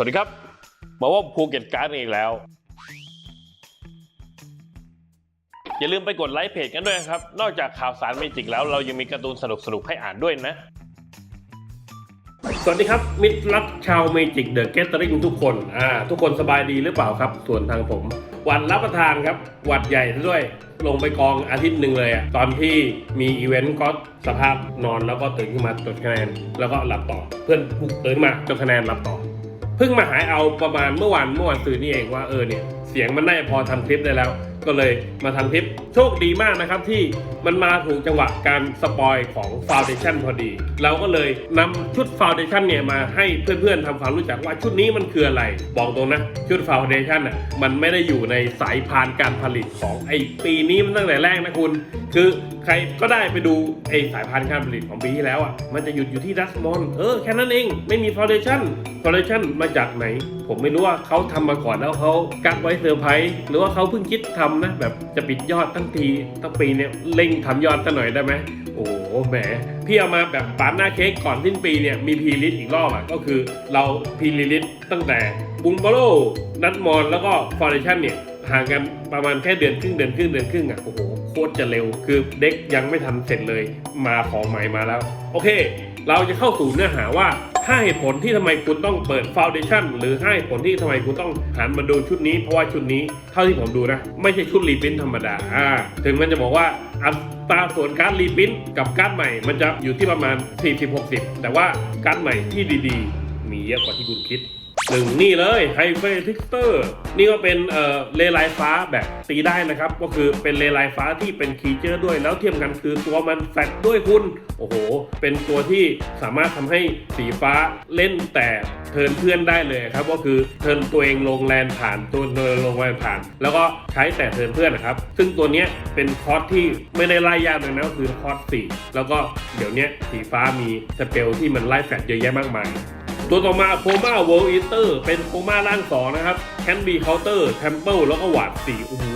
สวัสดีครับ มาว่าภูเก็ตการ์ดอีกแล้ว อย่าลืมไปกดไลค์เพจกันด้วยนะครับ นอกจากข่าวสารเมจิกแล้วเรายังมีการ์ตูนสนุกๆให้อ่านด้วยนะ สวัสดีครับ มิตรรักชาวเมจิกเดอะเกตเตอริงทุกคน อ่า ทุกคนสบายดีหรือเปล่าครับ ส่วนทางผม วันรับประทานครับ วัดใหญ่ซะด้วยลงไปกองอาทิตย์หนึ่งเลยอะตอนที่มีอีเวนต์ก็สภาพนอนแล้วก็ตื่นขึ้นมาจดคะแนน แล้วก็หลับต่อ เพื่อนปลุกตื่นมาจดคะแนนหลับต่อ เพิ่งมาหายเอาประมาณเมื่อวานเมื่อวานตื่อนี่เองว่าเออเนี่ย เสียงมันน่าจะพอทำคลิปได้แล้ว ก็เลยมาทำคลิปโชคดีมากนะครับที่มันมาถูกจังหวะการสปอยของฟาวเดชั่นพอดี เราก็เลยนำชุดฟาวเดชั่นเนี่ยมาให้เพื่อนๆทำความรู้จักว่าชุดนี้มันคืออะไร บอกตรงนะชุดฟาวเดชั่นอะมันไม่ได้อยู่ในสายพานการผลิตของไอปีนี้มันตั้งแต่แรกนะคุณ คือใครก็ได้ไปดูไอสายพานการผลิตของปีที่แล้วอะมันจะหยุดอยู่ที่ดัสมอนเออแค่นั้นเองไม่มีฟาวเดชั่นฟาวเดชั่นมาจากไหน ผมไม่รู้ว่าเขาทำมาก่อนแล้วเขากักไว้เซอร์ไพรส์หรือว่าเขาเพิ่งคิดทำนะแบบจะปิดยอดตั้งทีตั้งปีเนี่ยเร่งทำยอดซะหน่อยได้ไหมโอ้โหแหมพี่เอามาแบบปาดหน้าเค้กก่อนสิ้นปีเนี่ยมีพีลิสอีกรอบอะก็คือเราพีลิสตั้งแต่บุนบโลนัทมอนแล้วก็ฟาวเดชั่นเนี่ยห่างกันประมาณแค่เดือนครึ่งเดือนครึ่งเดือนครึ่งอะโอ้โหโคตรจะเร็วคือเด็กยังไม่ทันเสร็จเลยมาของใหม่มาแล้ว โอเค เราจะเข้าสู่เนื้อหาว่า 5 เหตุผลที่ทำไมคุณต้องเปิดฟาวเดชั่นหรือ5เหตุผลที่ทำไมคุณต้องหันมาดูชุดนี้เพราะว่าชุดนี้เท่าที่ผมดูนะ ไม่ใช่ชุดรีพินธรรมดาถึงมันจะบอกว่าอัตราส่วนการรีพินกับการใหม่ มันจะอยู่ที่ประมาณ 40-60 แต่ว่าการใหม่ที่ดีๆ มีเยอะกว่าที่คุณคิด หนึ่งนี่เลยไฮเฟทิกเตอร์นี่ก็เป็นเอ่อเลไลฟ้าแบบตีได้นะครับ ก็คือเป็นเลไลฟ้าที่เป็นคีเจอร์ด้วยแล้วเทียมกันคือตัวมันแฟลตด้วยคุณ โอ้โห เป็นตัวที่สามารถทำให้สีฟ้าเล่นแต่เทินเพื่อนได้เลยครับ ก็คือเทินตัวเองลงแลนผ่านตัวเทินลงแลนผ่าน แล้วก็ใช้แต่เทินเพื่อนนะครับ ซึ่งตัวเนี้ยเป็นคอร์สที่ไม่ได้ไล่ยากเลยนะก็คือคอร์สสี่แล้วก็เดี๋ยวนี้สีฟ้ามีสเปลที่มันไล่แฟลตเยอะแยะมากมาย ตัวต่อมาโคม่าเวิลด์อินเตอร์เป็นโคม่าร่างสองนะครับแคนบีเคาน์เตอร์เทมเปิลแล้วก็หวาดสีโอ้โห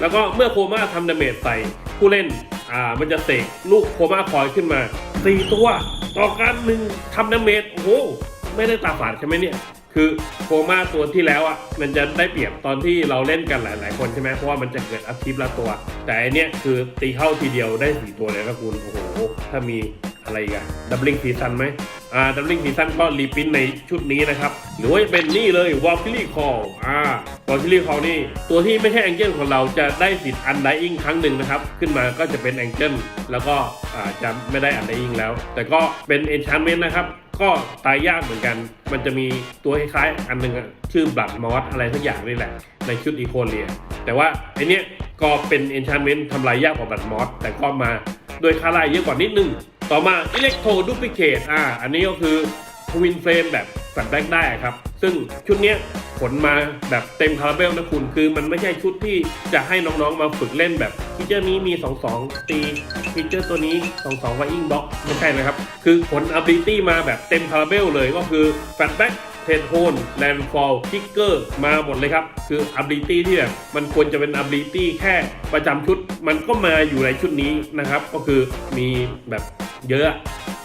แล้วก็เมื่อโคม่าทำดาเมจใส่ผู้เล่นอ่ามันจะเสกลูกโคม่าคอยขึ้นมาสี่ตัว ต่อการหนึ่งทำดาเมจโอ้โหไม่ได้ตาฝาดใช่ไหมเนี่ยคือโคม่าตัวที่แล้วอะมันจะได้เปรียบตอนที่เราเล่นกันหลาย ๆ คนใช่ไหมเพราะว่ามันจะเกิดอัพทิปละตัว แต่อันเนี้ยคือตีเข้าทีเดียวได้สี่ตัวเลยนะคุณโอ้โหถ้ามีอะไรกัน ดับเบิลซีซันไหมอ่าดับเบิลซีซันก็รีพินในชุดนี้นะครับ หรือว่าจะเป็นนี่เลยวอลคิลี่คอลอ่าวอลคิลี่คอลนี่ ตัวที่ไม่ใช่แองเจิลของเราจะได้สิทธิ์อันไดอิงครั้งหนึ่งนะครับ ขึ้นมาก็จะเป็นแองเจิลแล้วก็อ่าจะไม่ได้อันไดอิงแล้ว แต่ก็เป็นเอนชานเมนต์นะครับก็ตายยากเหมือนกัน มันจะมีตัวคล้ายๆอันหนึงชื่อบลัดมอสอะไรสักอย่างนี่แหละ ในชุดอีโคเลีย แต่ว่าไอเนี้ยก็เป็นเอนชานเมนต์ทำลายยากกว่าบลัดมอสแต่ก็มาโดยค่าไล่เยอะกว่านิดนึง ต่อมาอิเล็กโทรดูพิเคตอ่า อันนี้ก็คือทวินเฟรมแบบสันแบ็กได้ครับ ซึ่งชุดนี้ผลมาแบบเต็มคาราเบลนะคุณ คือมันไม่ใช่ชุดที่จะให้น้องๆมาฝึกเล่นแบบฟีเจอร์นี้มี 2-2 ตีฟีเจอร์ตัวนี้ 2-2 ไวอิงบ็อกไม่ใช่นะครับ คือผลอัพลิตี้มาแบบเต็มคาราเบลเลยก็คือแฟตแบ็ก เทนโฮนแลนด์ฟอลคิกเกอร์มาหมดเลยครับ คืออับลิตี้ที่แบบมันควรจะเป็นอับลิตี้แค่ประจำชุด มันก็มาอยู่ในชุดนี้นะครับ ก็คือมีแบบเยอะ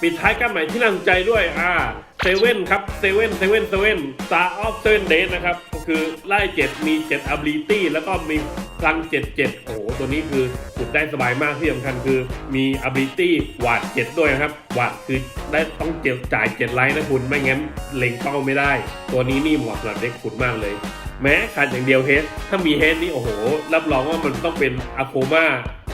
ปิดท้ายกันใหม่ที่น่าสนใจด้วยอ่าเซเว่นครับเซเว่นเซเว่นเซเว่นตาออฟเซเว่นเดนะครับ ก็คือไล่เจ็ดมีเจ็ดอับลิตี้แล้วก็มี พลังเจ็ดเจ็ดโอ้โห ตัวนี้คือขุดได้สบายมากที่สำคัญคือมี ability หวาดเจ็ดด้วยนะครับหวาดคือได้ต้องเจ็บจ่ายเจ็ดไลท์นะคุณไม่งั้นเล็งเป้าไม่ได้ ตัวนี้นี่เหมาะสำหรับเด็กขุดมากเลย แม้ขาดอย่างเดียวเฮดถ้ามีเฮดนี่โอ้โห รับรองว่ามันต้องเป็นอะโคมา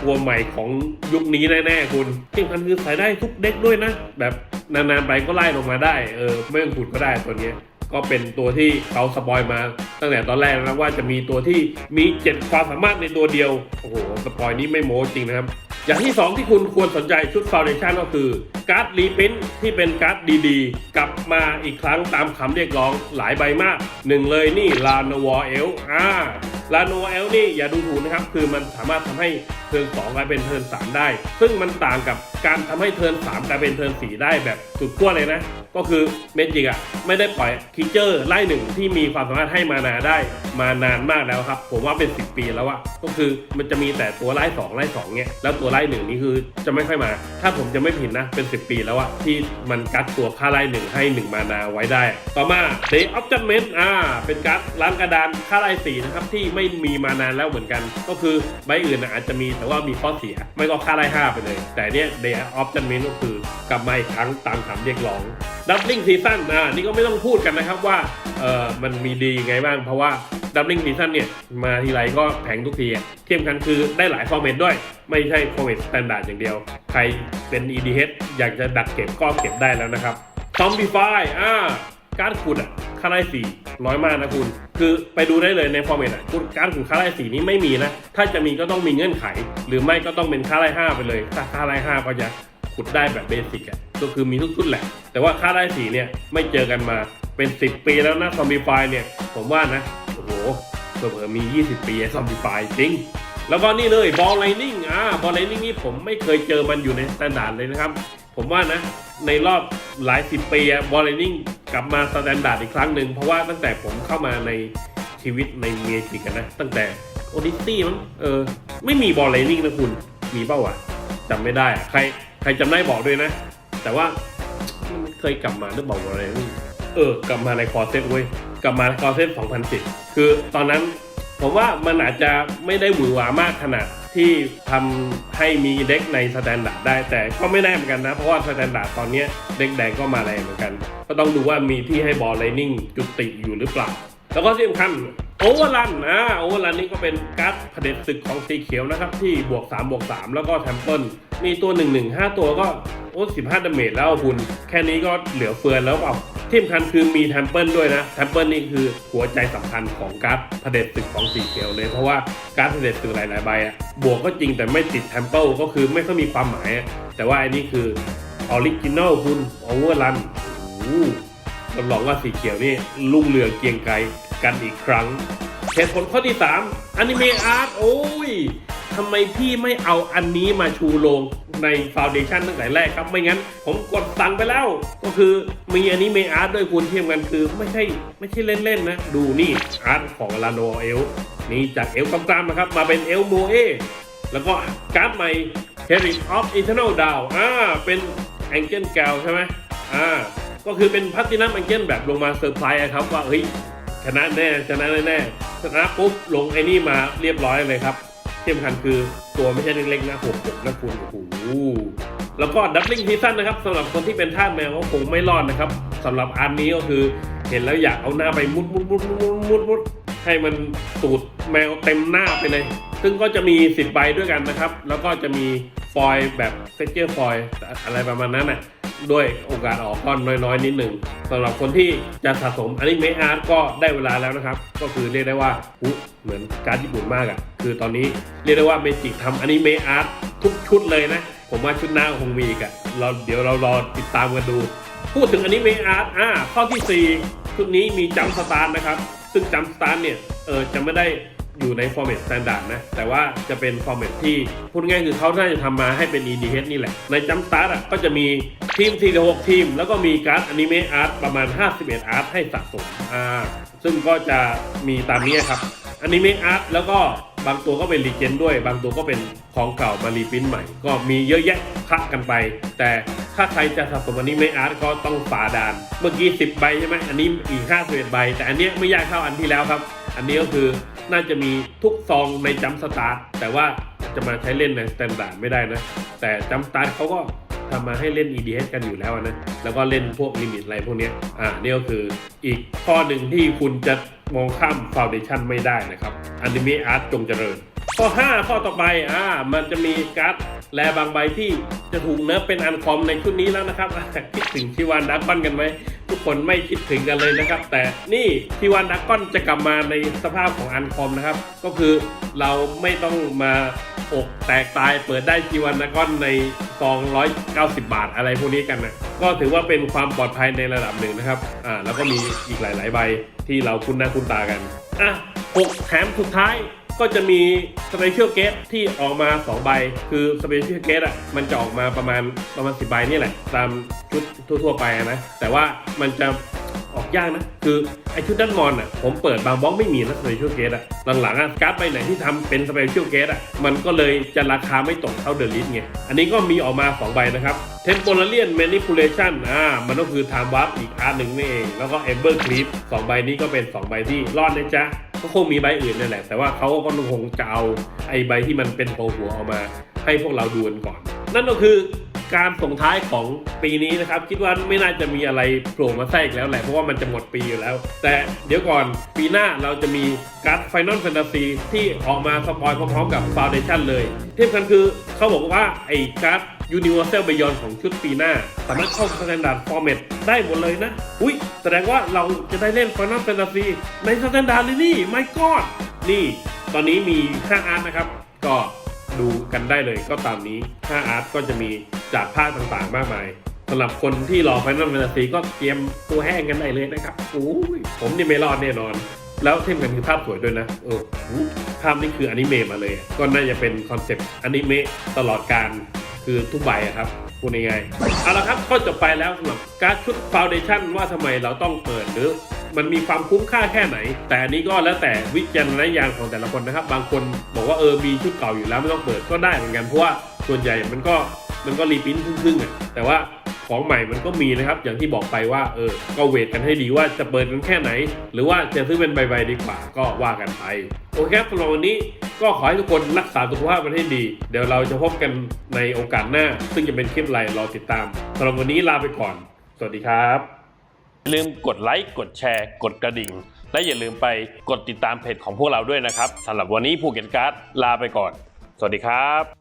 ตัวใหม่ของยุคนี้แน่ๆคุณที่สำคัญคือใส่ได้ทุกเด็กด้วยนะ แบบนานๆไปก็ไล่ลงมาได้เออไม่ต้องขุดก็ได้ตัวเนี้ ก็เป็นตัวที่เขาสปอยมา ตั้งแต่ตอนแรกนะว่าจะมีตัวที่มีเจ็ดความสามารถในตัวเดียว โอ้โหสปอยนี้ไม่โม้จริงนะครับ อย่างที่ 2 ที่คุณควรสนใจชุดฟาวเดชั่นก็คือการ์ดรีพินที่เป็นการ์ดดีๆ กลับมาอีกครั้งตามคำเรียกร้องหลายใบมากหนึ่งเลยนี่ลานวอเอลอ่าลานวอเอลนี่อย่าดูถูกนะครับ คือมันสามารถทำให้เทิร์น2กลายเป็นเทิร์น3ได้ ซึ่งมันต่างกับการทำให้เทิร์น3กลายเป็นเทิร์น4ได้แบบสุดขั้วเลยนะ ก็คือเมจิกอะไม่ได้ปล่อยคิเจอร์ไล่หนึ่งที่มีความสามารถให้มานาได้มานานมากแล้วครับ ผมว่าเป็น 10 ปีแล้วอะก็คือมันจะมีแต่ตัวไล่2ไล่2เนี่ยแล้วตัวไล่หนึ่งนี่คือจะไม่ค่อยมา ถ้าผมจะไม่ผิดนะเป็น 10 ปีแล้วอะที่มันกัดตัวค่าไล่หนึ่งให้ 1 มานาไว้ได้ ต่อมา Day of Judgment อ่าเป็นการ์ดล้างกระดานค่าไล่สี่นะครับที่ไม่มีมานานแล้วเหมือนกัน ก็คือใบอื่นนะอาจจะมีแต่ว่ามีข้อเสีย ไม่ก็ค่าไล่ห้าไปเลย แต่เนี้ย Day of Judgment ก็คือกลับมาอีกครั้งตามคำเรียกร้องดับลิงซีซั่นอ่านี่ก็ไม่ต้องพูดกันนะครับว่าเออมันมีดียังไงบ้าง เพราะว่าดับลิงซีซั่นเนี่ยมาทีไรก็แพงทุกทีอะเทียมกันคือได้หลายฟอร์เมตด้วย ไม่ใช่ฟอร์เมตสแตนดาร์ดอย่างเดียว ใครเป็น EDH อยากจะดักเก็บก็เก็บได้แล้วนะครับซอมบี้ไฟอ่า การดขุดอะค่าไล่สีน้อยมากนะคุณ คือไปดูได้เลยในฟอร์เมตอะคุณการดขุดค่าไล่สีนี้ไม่มีนะ ถ้าจะมีก็ต้องมีเงื่อนไข หรือไม่ก็ต้องเป็นค่าไล่ห้าไปเลย ถ้าค่าไล่ห้าก็จะขุดได้แบบเบสิกอะก็คือมีทุกชุดแหละ แต่ว่าค่าได้สีเนี่ยไม่เจอกันมาเป็น 10 ปีแล้วนะซอมบี้ไฟเนี่ยผมว่านะโอ้โหเผื่อๆมี 20 ปีซอมบี้ไฟจริงแล้วก็นี่เลยบอลไลนิ่งอ่าบอลไลนิ่งนี่ผมไม่เคยเจอมันอยู่ในสแตนดาร์ดเลยนะครับ ผมว่านะ ในรอบหลายสิบปีบอลไลนิ่ง กลับมาสแตนดาร์ดอีกครั้งหนึ่งเพราะว่าตั้งแต่ผมเข้ามาในชีวิตในเมจิกันนะ ตั้งแต่โอดิซี่มั้งเออ ไม่มีบอลไลนิ่งนะคุณ มีเปล่าวะจำไม่ได้ใครใครจำได้บอกด้วยนะ แต่ว่ามันเคยกลับมาหรือเปล่าอะไรนี่เออกลับมาในคอเซตเว้ยกลับมาคอเซต2010 คือตอนนั้นผมว่ามันอาจจะไม่ได้หวือหวามากขนาด ที่ทำให้มีเด็กในสแตนดาร์ดได้ แต่ก็ไม่แน่เหมือนกันนะ เพราะว่าสแตนดาร์ดตอนนี้เด็กแดงก็มาแรงเหมือนกัน ก็ต้องดูว่ามีที่ให้บอลไลนิ่งจุดติอยู่หรือเปล่า แล้วก็ที่สำคัญโอเวอร์รันอ่าโอเวอร์รันนี่ก็เป็นการ์ดเผด็จศึกของสีเขียวนะครับ ที่บวก 3 บวก 3 แล้วก็แทมเปิลมีตัว 1 1 5 ตัวก็โอ้15ดาเมจแล้วคุณ แค่นี้ก็เหลือเฟือแล้วเปล่า ที่สำคัญคือมีแทมเปิลด้วยนะแทมเปิลนี่คือหัวใจสำคัญของการ์ดเผด็จศึกของสีเขียวเลย เพราะว่าการ์ดเผด็จศึกหลายๆใบอะบวกก็จริงแต่ไม่ติดแทมเปิลก็คือไม่ค่อยมีความหมาย แต่ว่าอันนี้คือออริจินอลคุณโอเวอร์รันโอ้โหรับรองว่าสีเขียวนี่ลุ่งเรืองเกียงไกรกันอีกครั้งเหตุผลข้อที่3อนิเมะอาร์ตโอ้ยทำไมพี่ไม่เอาอันนี้มาชูโรง ในฟาวเดชันตั้งแต่แรกครับ ไม่งั้น ผมกดสั่งไปแล้ว ก็คือมีอันิเมอาร์ตด้วยคุณเทียมกันคือ ไม่ใช่ไม่ใช่เล่นๆนะ ดูนี่อาร์ตของลาโนเอลนี่จากเอลกำกามนะครับ มาเป็นเอลโมเอแล้วก็การ์ดใหม่ h e r i t of Eternal Down อ่าเป็นแองเจิลแกลใช่ไหมอ่าก็คือเป็นพัตตินัมแองเจิลแบบลงมาเซอร์ไพรส์อะครับว่าเฮ้ยชนะแน่ชนะแน่ชนะปุ๊บลงไอ้นี่มาเรียบร้อยเลยครับ ที่สำคัญคือตัวไม่ใช่เล็กๆนะหกหกนะคุณโอ้โหแล้วก็ดับลิงซีซั่นนะครับสำหรับคนที่เป็นท่าแมวก็คงไม่รอดนะครับสำหรับอันนี้ก็คือเห็นแล้วอยากเอาหน้าไปมุดมุดมุดมุดมุดมุดให้มันตูดแมวเต็มหน้าไปเลย ซึ่งก็จะมี10ใบด้วยกันนะครับ แล้วก็จะมีฟอยล์แบบเฟเจอร์ฟอยล์อะไรประมาณนั้นน่ะ ด้วยโอกาสออกก้อนน้อยๆนิดหนึ่งสำหรับคนที่จะสะสมอนิเมะอาร์ตก็ได้เวลาแล้วนะครับ ก็คือเรียกได้ว่าเหมือนการญี่ปุ่นมากอะ่ะ คือตอนนี้เรียกได้ว่าเมจิกทำอนิเมะอาร์ตทุกชุดเลยนะ ผมว่าชุดหน้าคงมีอีกอะเราเดี๋ยวเรารอติดตามกันดู พูดถึงอนิเมะอาร์ตอ่าข้อที่ 4 ชุดนี้มีจัมสตาร์นะครับ ซึ่งจัมสตาร์เนี่ยเออจะไม่ได้ อยู่ในฟอร์ m มตสแตนดาร์ดนะ แต่ว่าจะเป็นฟอร์ m มตที่พูดง่ายๆคือเขาน่าจะทำมาให้เป็น EDH นี่แหละ ในจัมสตาร์อะก็จะมีทีม46ทีม แล้วก็มีการ์ดอนิเมะอาร์ตประมาณ 51 อาร์ตให้สะสมอ่าซึ่งก็จะมีตามนี้ครับอนิเมะอาร์ตแล้วก็บางตัวก็เป็นรีเจนด้วย บางตัวก็เป็นของเก่ามารีพิมพ์ใหม่ ก็มีเยอะแยะคะกันไป แต่ถ้าใครจะสะสมอนิเมะอาร์ตก็ต้องฝ่าด่าน เมื่อกี้ 10 ใบใช่ไหมอันนี้อีก51ใบ แต่อันนี้ไม่ยากเท่าอันที่แล้วครับ อันนี้ก็คือน่าจะมีทุกซองในจัมสตาร์ทแต่ว่าจะมาใช้เล่นในสแตนดาร์ดไม่ได้นะ แต่จัมสตาร์ทเขาก็ทำมาให้เล่น EDH กันอยู่แล้วนะ แล้วก็เล่นพวกลิมิตอะไรพวกนี้อ่านี่ก็คืออีกข้อหนึ่งที่คุณจะมองข้ามฟาวเดชันไม่ได้นะครับอนิเมะอาร์ตจงเจริญ ข้อ 5 ข้อต่อไปอ่ามันจะมีการ์ดแลบางใบที่จะถูกเนิร์ฟเป็นอันคอมในชุดนี้แล้วนะครับอะคิดถึงชิวานดักก้นกันไหม ทุกคนไม่คิดถึงกันเลยนะครับ แต่นี่ชิวานดักก้อนจะกลับมาในสภาพของอันคอมนะครับ ก็คือเราไม่ต้องมาอกแตกตายเปิดได้ชิวานดักก้อนในซอง190 บาทอะไรพวกนี้กันนะก็ถือว่าเป็นความปลอดภัยในระดับหนึ่งนะครับอ่าแล้วก็มีอีกหลาย ๆ ใบที่เราคุ้นหน้าคุ้นตากันอะหกแถมสุดท้าย ก็จะมีสเปเชียลเก e ที่ออกมา 2 ใบ คือสเปเชียลเก e อะมันจะออกมาประมาณประมาณ 10 ใบนี่แหละ ตามชุดทั่วๆไปนะ แต่ว่ามันจะออกยากนะ คือไอชุดด้านมอนอะผมเปิดบางบล็อกไม่มีนะสเปเชียลเก e อะหลังๆอะการ์ดใบไหนที่ทำเป็นสเปเชียลเก e อะมันก็เลยจะราคาไม่ตกเท่าเดลิสไงอันนี้ก็มีออกมา 2 ใบนะครับ Temporarian Manipulation อ่ามันก็คือ Time Warp อีกอาร์หนึ่งนี่เอง แล้วก็ Ember Creep สองใบนี้ก็เป็น 2 ใบที่รอดนะจ๊ะ ก็คงมีใบอื่นนั่นแหละ แต่ว่าเขาก็คงจะเอาไอ้ใบที่มันเป็นหัวหัวเอามาให้พวกเราดูกันก่อน นั่นก็คือการส่งท้ายของปีนี้นะครับ คิดว่าไม่น่าจะมีอะไรโผล่มาแทรกแล้วแหละเพราะว่ามันจะหมดปีอยู่แล้ว แต่เดี๋ยวก่อนปีหน้าเราจะมีการ์ด Final Fantasy ที่ออกมาสปอยพร้อมๆกับ Foundation เลย เที่สำคัญคือเขาบอกว่าไอ้การ์ด Universal Beyond ของชุดปีหน้า สามารถเข้า Standard Format ได้หมดเลยนะ อุ้ยแสดงว่าเราจะได้เล่น Final Fantasy ใน Standard เลยนี่ my god นี่ ตอนนี้มี 5 อาร์ตนะครับ ก็ดูกันได้เลยก็ตามนี้ 5 อาร์ตก็จะมีจากภาคต่างๆ มากมายสำหรับคนที่รอ Final Fantasy ก็เตรียมตัวแห้งกันได้เลยนะครับโอ้ยผมนี่ไม่รอดแน่นอนแล้วเท่มกันคือภาพสวยด้วยนะ เออภาพนี่คืออนิเมะมาเลย ก็น่าจะเป็นคอนเซปต์อนิเมะตลอดการ คือทุกใบอะครับพูดง่ายๆเอาละครับก็จบไปแล้วสำหรับการชุดฟาวเดชั่นว่าทำไมเราต้องเปิดหรือมันมีความคุ้มค่าแค่ไหน แต่อันนี้ก็แล้วแต่วิจารณญาณของแต่ละคนนะครับ บางคนบอกว่าเออมีชุดเก่าอยู่แล้วไม่ต้องเปิดก็ได้เหมือนกันเพราะว่าส่วนใหญ่มันก็มันก็รีพิ้นครึ่งๆอะแต่ว่า ของใหม่มันก็มีนะครับ อย่างที่บอกไปว่าเออก็เวทกันให้ดีว่าจะเปิดกันแค่ไหน หรือว่าจะซื้อเป็นใบๆดีกว่าก็ว่ากันไปโอเคครับสำหรับวันนี้ก็ขอให้ทุกคนรักษาสุขภาพมันให้ดี เดี๋ยวเราจะพบกันในโอกาสหน้า ซึ่งจะเป็นคลิปอะไรรอติดตามสำหรับวันนี้ลาไปก่อน สวัสดีครับอย่าลืมกดไลค์กดแชร์ กดกระดิ่ง และอย่าลืมไปกดติดตามเพจของพวกเราด้วยนะครับสำหรับวันนี้ภูเก็ตการ์ดลาไปก่อน สวัสดีครับ